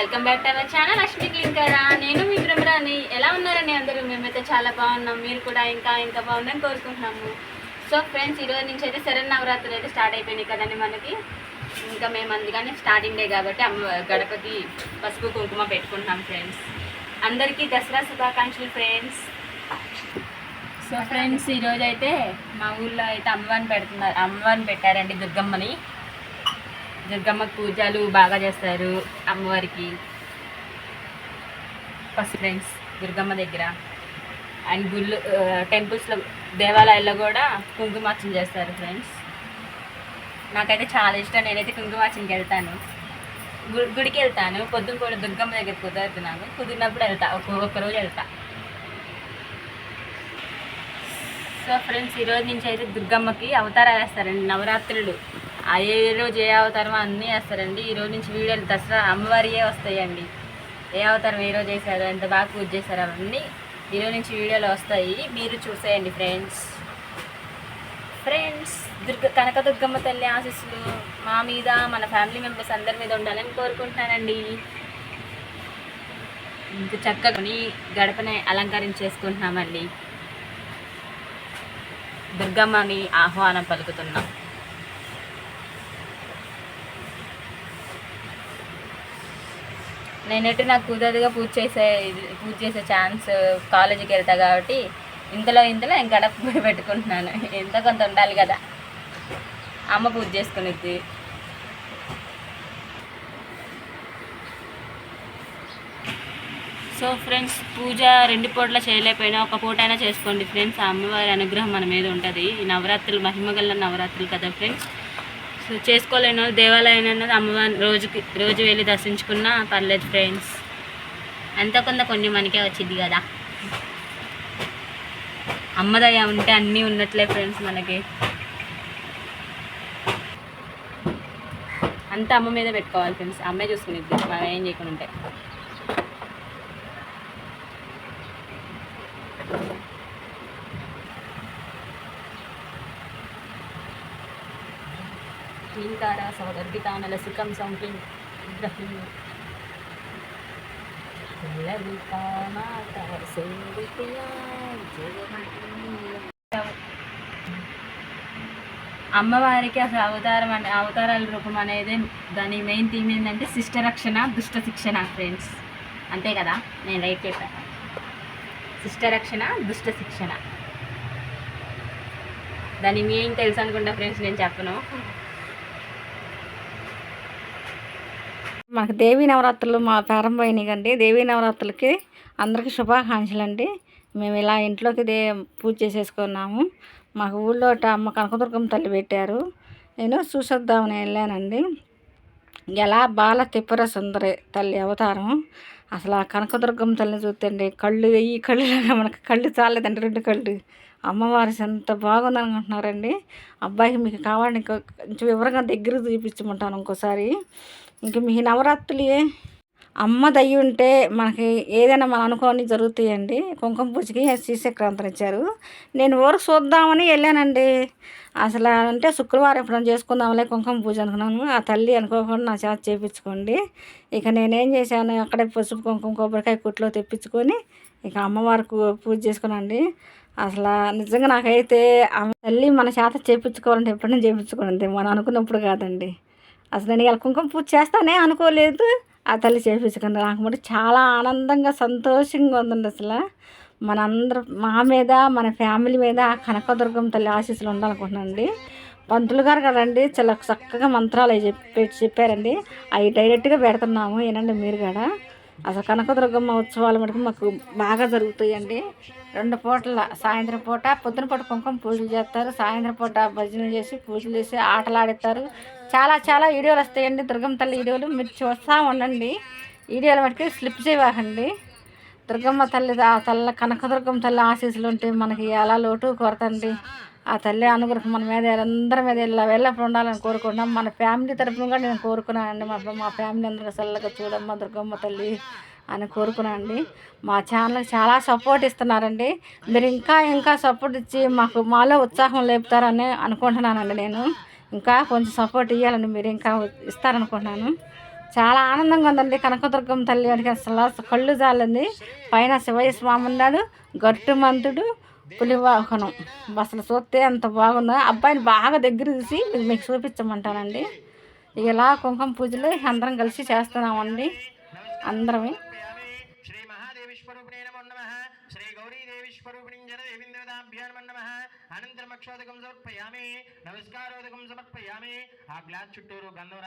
Welcome back to our channel Ashwini క్లింకరా. నేను మీ భ్రమరాని ఎలా ఉన్నారని అందరూ? మేమైతే చాలా బాగున్నాం. మీరు కూడా ఇంకా ఇంకా బాగుందని కోరుకుంటున్నాము. సో ఫ్రెండ్స్ ఈరోజు నుంచి అయితే శరణ్ నవరాత్రులు అయితే స్టార్ట్ అయిపోయినాయి కదండి మనకి. ఇంకా మేము అందుకని స్టార్టింగ్ డే కాబట్టి అమ్మ గడపకి పసుపు కుంకుమ పెట్టుకుంటున్నాం ఫ్రెండ్స్ అందరికీ దసరా శుభాకాంక్షలు ఫ్రెండ్స్ సో ఫ్రెండ్స్ ఈరోజు అయితే మా ఊళ్ళో అయితే అమ్మవారిని పెడుతున్నారు అమ్మవారిని పెట్టారండి దుర్గమ్మని. దుర్గమ్మ పూజలు బాగా చేస్తారు అమ్మవారికి. ఫస్ట్ ఫ్రెండ్స్ దుర్గమ్మ దగ్గర. అండ్ గుళ్ళు టెంపుల్స్లో దేవాలయాల్లో కూడా కుంకుమార్చన చేస్తారు ఫ్రెండ్స్. నాకైతే చాలా ఇష్టం. నేనైతే కుంకుమార్చనకి వెళ్తాను. గుడికి వెళ్తాను. పొద్దున కూడా దుర్గమ్మ దగ్గర కుదరుతున్నాను కుదిరినప్పుడు వెళ్తా. ఒక్కొక్క రోజు వెళ్తా. సో ఫ్రెండ్స్ ఈరోజు నుంచి అయితే దుర్గమ్మకి అవతారాలు వేస్తారండి. నవరాత్రులు. ఏ రోజు ఏ అవతారమో అన్నీ వేస్తారండి. ఈ రోజు నుంచి వీడియోలు దసరా అమ్మవారియే వస్తాయండి. ఏ అవతారం ఏ రోజు వేసారు ఎంత బాగా పూజ చేశారు అవన్నీ ఈరోజు నుంచి వీడియోలు వస్తాయి. మీరు చూసేయండి ఫ్రెండ్స్. ఫ్రెండ్స్ దుర్గ కనకదుర్గమ్మ తల్లి ఆశీస్సులు మా మీద మన ఫ్యామిలీ మెంబర్స్ అందరి మీద ఉండాలని కోరుకుంటున్నానండి. ఇంక చక్కగా గడపని అలంకరించేసుకుంటున్నామండి దుర్గమ్మని ఆహ్వానం పలుకుతున్నాం. నేనైతే నాకు కుదరదుగా పూజ చేసే పూజ చేసే ఛాన్స్ కాలేజీకి వెళ్తా కాబట్టి ఇంతలో ఇంతలో ఇంకా గడప పెట్టుకుంటున్నాను. ఎంత కొంత ఉండాలి కదా. అమ్మ పూజ చేసుకునేది సో ఫ్రెండ్స్ పూజ రెండు పూటలా చేయలేకపోయినా ఒక పూట అయినా చేసుకోండి ఫ్రెండ్స్ ఆ అమ్మవారి అనుగ్రహం మన మీద ఉంటుంది. ఈ నవరాత్రులు మహిమగల నవరాత్రులు కదా ఫ్రెండ్స్ సో చేసుకోలేని వాళ్ళు దేవాలయం అన్నది అమ్మవారి రోజుకి రోజు వెళ్ళి దర్శించుకున్నా పర్లేదు ఫ్రెండ్స్ అంత కొంత కొన్ని మనకే వచ్చింది కదా. అమ్మదయ ఉంటే అన్నీ ఉన్నట్లే ఫ్రెండ్స్ మనకి. అంతా అమ్మ మీద పెట్టుకోవాలి ఫ్రెండ్స్ అమ్మే చూసుకునేది మనం ఏం చేయకుండా ఉంటే. శ్రీకార సుఖం సంకిం విగ్రహం అమ్మవారికి అసలు అవతారం అంటే అవతారాల రూపం అనేది దాని మెయిన్ థీమ్ ఏంటంటే శిష్ట రక్షణ దుష్ట శిక్షణ ఫ్రెండ్స్ అంతే కదా? నేను రైట్ చెప్పాను. శిష్ట రక్షణ దుష్ట శిక్షణ. దాని మెయిన్ తెలుసు అనుకుంటా ఫ్రెండ్స్ నేను చెప్పను. మాకు దేవీ నవరాత్రులు మా ప్రారంభమైనాయి కండి దేవీ నవరాత్రులకి అందరికీ శుభాకాంక్షలు అండి మేము ఇలా ఇంట్లోకి దే పూజ చేసేసుకున్నాము. మాకు ఊళ్ళో అమ్మ కనకదుర్గం తల్లి పెట్టారు. నేను చూసొద్దామని వెళ్ళానండి. ఎలా బాల త్రిపుర సుందరి తల్లి అవతారం. అసలు ఆ కనకదుర్గం తల్లిని చూస్తే కళ్ళు వెయ్యి కళ్ళులాగా మనకు కళ్ళు చాలేదండి రెండు కళ్ళు. అమ్మవారి ఎంత బాగుంది అనుకుంటున్నారండి అబ్బాయికి మీకు కావాలని కొంచెం వివరంగా దగ్గర చూపించమంటాను ఇంకోసారి. ఇంక మీ నవరాత్రులు. అమ్మ దయ్యి ఉంటే మనకి ఏదైనా మనం అనుకోని జరుగుతాయండి. కుంకుమ పూజకి శ్రీచక్రాంతం ఇచ్చారు. నేను ఊరకు చూద్దామని వెళ్ళానండి. అసలు అంటే శుక్రవారం ఎప్పుడైనా చేసుకుందాంలే కుంకుమ పూజ అనుకున్నాను. ఆ తల్లి అనుకోకుండా నా చేత చేయించుకోండి ఇక నేనేం చేశాను అక్కడే పసుపు కుంకుమ కొబ్బరికాయ కుట్లో తెప్పించుకొని ఇక అమ్మవారికి పూజ చేసుకున్నాండి అసలు నిజంగా నాకైతే తల్లి మన చేత చేయించుకోవాలంటే ఎప్పుడైనా చేయించుకోండి మనం అనుకున్నప్పుడు కాదండి. అసలు నేను ఇలా కుంకుమ పూజ చేస్తానే అనుకోలేదు. ఆ తల్లి చేయించుకుంది నాకు మటు చాలా ఆనందంగా సంతోషంగా ఉందండి అసలు. మనందరం మా మీద మన ఫ్యామిలీ మీద ఆ కనకదుర్గం తల్లి ఆశీస్సులు ఉండాలనుకుంటున్నానండి. పంతులు గారు కదండి చాలా చక్కగా మంత్రాలు అవి చెప్పి చెప్పారండి. అవి డైరెక్ట్గా పెడుతున్నాము ఏనండి మీరు కూడా. అసలు కనకదుర్గమ్మ ఉత్సవాలు మటుకు మాకు బాగా జరుగుతాయండి. రెండు పూటల సాయంత్రం పూట పొద్దున పూట కుంకుమ పూజలు చేస్తారు. సాయంత్రం పూట భజన చేసి పూజలు చేసి ఆటలు ఆడిస్తారు చాలా చాలా వీడియోలు వస్తాయండి. దుర్గమ్మ తల్లి వీడియోలు మీరు చూస్తూ ఉండండి. వీడియోలు మటుకు స్లిప్ చేయవాకండి. దుర్గమ్మ తల్లి తల్ల కనకదుర్గమ్మ తల్లి ఆశీస్సులు ఉంటే మనకి ఎలా లోటు కొరతండి. ఆ తల్లి అనుగ్రహం మన మీద అందరి మీద ఇలా వెళ్ళప్పుడు ఉండాలని కోరుకుంటున్నాం. మన ఫ్యామిలీ తరపున కూడా నేను కోరుకున్నానండి. మా మా ఫ్యామిలీ అందరికీ చల్లగా చూడమ్మ దుర్గమ్మ తల్లి అని కోరుకున్నానండి. మా ఛానల్కి చాలా సపోర్ట్ ఇస్తున్నారండి. మీరు ఇంకా ఇంకా సపోర్ట్ ఇచ్చి మాకు మాలో ఉత్సాహం లేపుతారని అనుకుంటున్నానండి నేను. ఇంకా కొంచెం సపోర్ట్ ఇవ్వాలండి మీరు ఇంకా ఇస్తారనుకుంటున్నాను. చాలా ఆనందంగా ఉందండి. కనకదుర్గం తల్లి అని అసలు కళ్ళు జాలండి పైన శివయ్య స్వామి ఉన్నాడు. గట్టుమంతుడు పులివాహనం. అసలు చూస్తే ఎంత బాగుందో. అబ్బాయిని బాగా దగ్గర తీసి మీకు చూపించమంటానండి. ఇలా కుంకుమ పూజలు అందరం కలిసి చేస్తున్నామండి. అందరమే. అనంతరం అక్షోదకం సమర్పయామి. నమస్కారోదకం సమర్పయామి. ఆ గ్లాస్ చుట్టూరు గంధం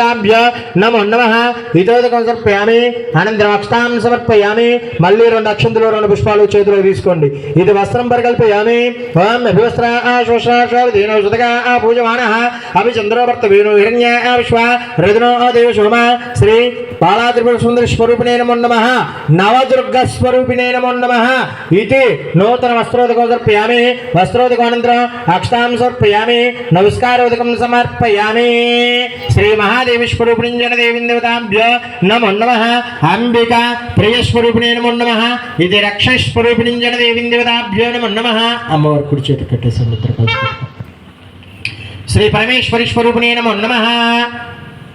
రాసేయండి నమో నమ. ఇతోదకం సమర్పయామి అనంతరం అక్షతాం సమర్పయామి మళ్ళీ రెండు అక్షంతులు రెండు పుష్పాలు చేతిలో తీసుకోండి. ఇది వస్త్రం పరికల్పయామి. ఓం అభివస్త్ర ఆశోషాశోదీనౌషధగా పూజమాన. అభి చంద్రోభర్త వేణు హిరణ్య విశ్వ రజనో దేవ శోమ శ్రీ బాలాత్రిపుర సుందర స్వరూపిణే నమో నమ. నవదుర్గ స్వరూపిణే నమో నమ. ఇది నూతన వస్త్రోదకం సమర్పయామి వస్త్రోదకం అక్షతాం సమర్పయామి. నమస్కారోదకం సమర్పయామి. శ్రీ మహా స్వరూపిణి జన దేవీందేవతాభ్యో నమో నమ అంబిక ప్రియస్వరూపిణే నమో నమ ఇది రక్ష స్వరూపిణి జన నమో నమ అమ్మవారి కుడి చేతి కట్టేసి ముద్ర శ్రీ పరమేశ్వరి స్వరూపిణే నమో నమ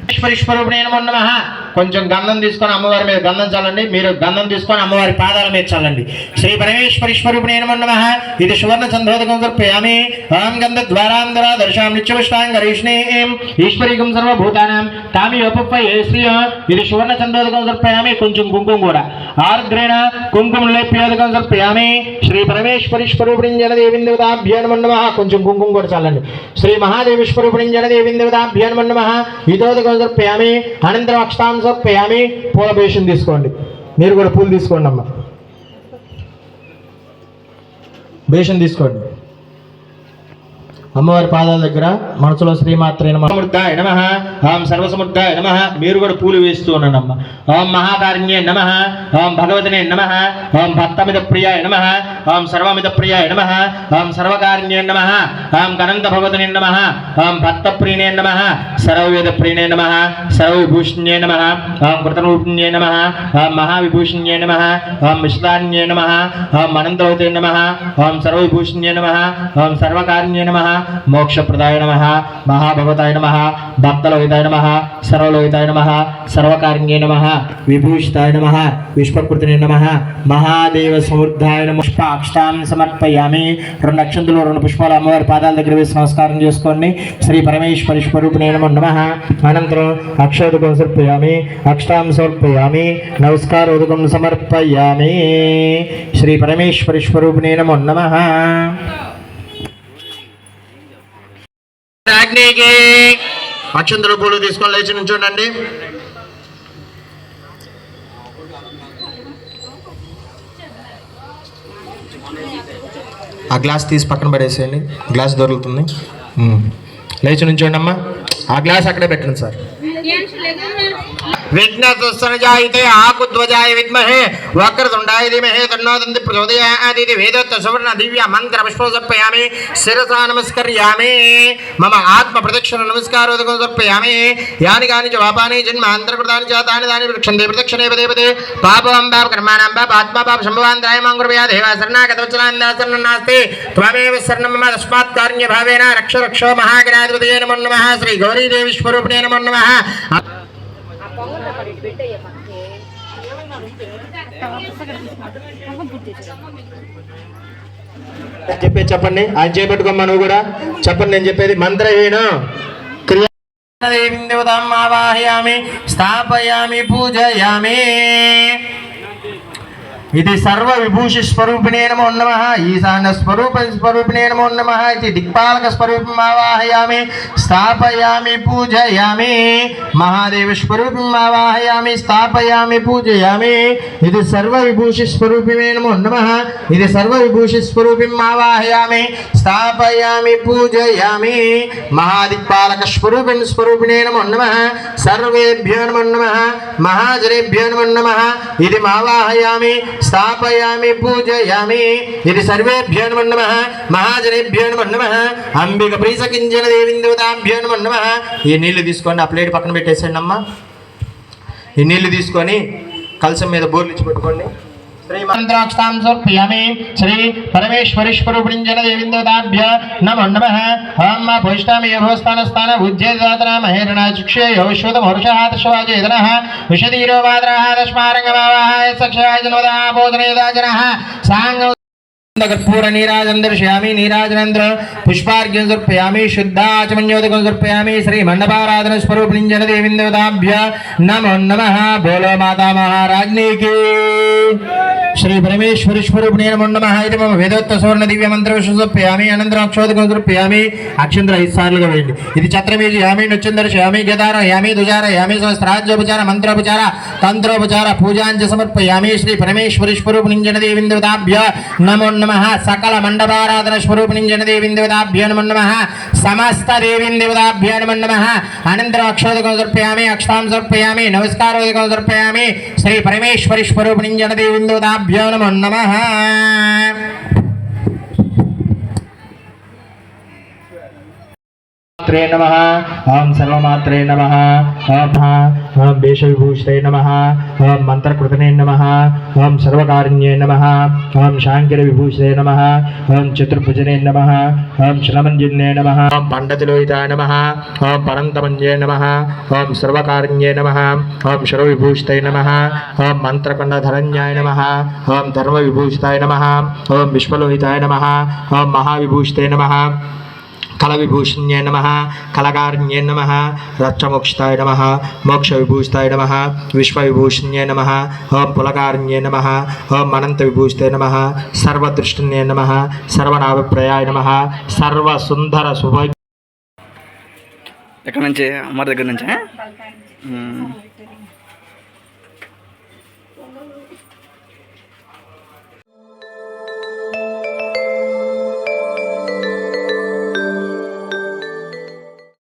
పరమేశ్వరి స్వరూపిణే నమో నమ కొంచెం గంధం తీసుకొని అమ్మవారి మీద గంధం చల్లండి. మీరు గంధం తీసుకొని అమ్మవారి పాదాల మీద చల్లండి. శ్రీ పరమేశ్వరి స్వరూపిణే నమో. నమ ఇది సువర్ణ చంద్రోదకం సమర్పయామి ఓం గంధ ద్వారాంధర దర్శాం నిత్యపుష్టాంగరీష్ణీం ఈశ్వరీకం సర్వభూతానం. తామి సర్వభూతానాం ఏ శ్రియ. ఇది సువర్ణ చంద్రోదకం సమర్పయామి కొంచెం కుంకుమ కూడా. ఆర్ద్రేణ కుంకుమ లేప్యోదకం సమర్పయామి శ్రీ పరమేశ్వరి స్వరూపిణి జనదేవి దేవతాభ్యో నమో నమ. కొంచెం కుంకుమ కూడా చల్లండి. శ్రీ మహాదేవి స్వరూపిణి జనదేవి దేవతాభ్యో నమో నమ. ఇదోదకం సమర్పయామి అనంతరం అక్షతాం సమర్పయామి పూల బేషన్ తీసుకోండి. మీరు కూడా పూలు తీసుకోండి అమ్మ. బేషన్ తీసుకోండి. అమ్మవారి పాదాల దగ్గర మనసులో శ్రీమాత్రే నమ సమృద్ధాయ నమ ఆం సర్వసముద్రాయ నమ మీరు కూడా పూలు వేస్తూ ఉన్నానమ్మ ఓం మహాకారుణ్యే నమ ఓం భగవతనే నమ ఓం భక్తమిద ప్రియాయ నమ ఓం సర్వమిద ప్రియాయ నమ ఓం సర్వకారుణ్యే నమ ఓం గణంత భగవతనే నమ ఓం భక్త ప్రియనే నమ సర్వవేద ప్రియనే నమ సర్వవిభూషణ్యే నమ ఓం కృతరూపిణ్యే నమ ఓం మహావిభూషణ్యే నమ ఓం విశ్వాన్యే నమ ఓం అనంతవతే నమ ఓం సర్వవిభూషణ్యే నమ ఓం సర్వకారుణ్యే నమ మోక్షప్రదాయ నమ మహాభగవతాయ నమ భక్తలోహితాయ నమ సర్వలోహితాయ నమ సర్వకారుణ్యే నమ విభూషితాయ నమ విశ్వకృతిని నమ మహాదేవ సమృద్ధాయ నమ. పుష్పాక్షాం సమర్పయామి. రెండు అక్షంతులు రెండు పుష్పాలు అమ్మవారి పాదాల దగ్గర వేసి నమస్కారం చేసుకోండి. శ్రీ పరమేశ్వరి స్వరూపిణే నమ నమ. అనంతరం అక్షోదకం సమర్పయామి. అక్షాం సమర్పయామి. నమస్కారోదకం సమర్పయామి. శ్రీ పరమేశ్వరి స్వరూపిణే నమో నమ. అగ్నికి అక్షంతల పూలు తీసుకొని లేచి నుంచోండి ఆ గ్లాస్ తీసి పక్కన పడేసేయండి. గ్లాస్ దొరుకుతుంది. లేచి నుంచోండి అమ్మా ఆ గ్లాస్ అక్కడే పెట్టండి సార్. विघ्नतुस्तनजायते आकुध्वजाय विद्महे, वक्रतुण्डाय धीमहि तन्नो दन्ति मम आत्मप्रदक्षिणनमस्कारो समर्पयामि यानि कानि च पापानि जन्मान्तरकृतानि च प्रदक्षिणे पदे पदे। पाप पाप आत्मा पाप देवा मम रक्ष रक्ष, महागणाधिपतये नमो नमः। श्रीगौरीदेवीस्वरूपिणे नमो। చెప్పేది చెప్పండి. ఆయన చేపెట్టుకోమ్మా నువ్వు కూడా? చెప్పండి నేను చెప్పేది మంత్రహీనం. క్రియ దేవతాం ఆవాహయామి స్థాపయామి పూజయామి. ఇది సర్వ విభూషి స్వరూపిణే నమో నమ. ఈశాన స్వరూప స్వరూపిణే నమో నమ ఇది దిక్పాలక స్వరూపం ఆవాహయామి. స్థాపయామి పూజయామి. మహాదేవ స్వరూపం ఆవాహయామి స్థాపయామి పూజయామి. ఇది సర్వ విభూషి స్వరూపిణే నమో నమ. ఇది సర్వ విభూషి స్వరూపం ఆవాహయామి. స్థాపయామి పూజయామి. మహాదిక్పాలక స్వరూపిణి స్వరూపిణే నమో నమ. సర్వేభ్యో నమో నమ. మహాజనేభ్యో నమో నమ. ఇది మావాహయామి. స్థాపయామి పూజయామి ఇది సర్వేభ్యో నమో నమః మహాజనేభ్యో నమో అంబిక ప్రీసకించన దేవిందేవతాభ్యో నమో ఈ నీళ్ళు తీసుకొని ఆ ప్లేట్ పక్కన పెట్టేసండి అమ్మా. ఈ నీళ్ళు తీసుకొని కలసం మీద బోర్లు ఇచ్చి పెట్టుకోండి శ్రీమంత్రాక్షాం సమర్పయామి శ్రీ పరమేశ్వరీశ్వరూపింజన నమో నమ. ఓం మా భూష్టామి యభోస్థాన ఉజ్జేదాతన మహేరణ చక్షే యోశ్వత మరుషహాతశవాజేదన విషధీరో వాదరః తస్మారంగమావాహాయ సాంగ కర్పూర నీరాజనం దర్శయామి నీరాజనంద్ర పుష్పార్ఘ్యం సమర్పయామి శుద్ధాచమన్యోదకం సమర్పయామి శ్రీ మండపారాధన స్వరూపిణి జన దేవిందేవతాభ్య నమో నమ బోలో మాతా మహారాజ్ఞీకి శ్రీ పరమేశ్వరి స్వరూపిణి నమో నమ ఇది మమ వేదోత్త సువర్ణ దివ్య మంత్ర విశ్వ సమర్పయామి అనంతరం అక్షోదకం సమర్పయామి అక్షంద్ర ఐదు సార్లుగా వేయండి ఇది ఛత్రమేజి యామి నృత్యందర యామి గదార యామి దుజార యామి సహస్రాజ్యోపచార మంత్రోపచార తంత్రోపచార పూజాంజ సమర్పయామి శ్రీ పరమేశ్వరి స్వరూపిణి జన దేవిందేవతాభ్య నమో నమ. సకల మండపారాధన స్వరూపిణి జనదేవిం దేవిందేవతాభ్య నమ నమ. సమస్త దేవిందేవతాభ్య నమో. నమ నమ అనంతరం అక్షోదకం సమర్పయామి అక్షతాం సమర్పయామి నమస్కారోదకం సమర్పయామి శ్రీ పరమేశ్వరి స్వరూపిణి జనదేవిం దేవిందేవతాభ్య నమ నమ. మాత్రే నమ ఓం సర్వమాత్రే నమ ఓం ఓం వేషవిభూషితే నమ ఓం మంత్రకృతనే నమ ఓం సర్వకారుణ్యే నమ ఓం శాంకర విభూషితే నమ ఓం చతుర్భుజనే నమ ఓం శ్రమంజన్యే నమ ఓం పండతిలోహితాయ నమ ఓం పరంతమంజే నమ ఓం సర్వకారుణ్యే నమ ఓం శరవిభూషితే నమ ఓం మంత్రకండధరణ్యాయ నమ ఓం ధర్మవిభూషితాయ నమ ఓం విశ్వలోహితాయ నమ ఓం మహావిభూషితే నమ కళవిభూషణ్యే నమ కళకారుణ్యే నమ రక్షమోక్షితాయ నమ మోక్షవిభూషితాయ నమ విశ్వవిభూషణ్యే నమ ఓం పులకారుణ్యే నమ ఓం అనంత విభూషితే నమ సర్వదృష్టిన్యే నమ సర్వనాభిప్రాయాయ నమ సర్వసుందర శుభ ఎక్కడి నుంచి? అమ్మ దగ్గర నుంచా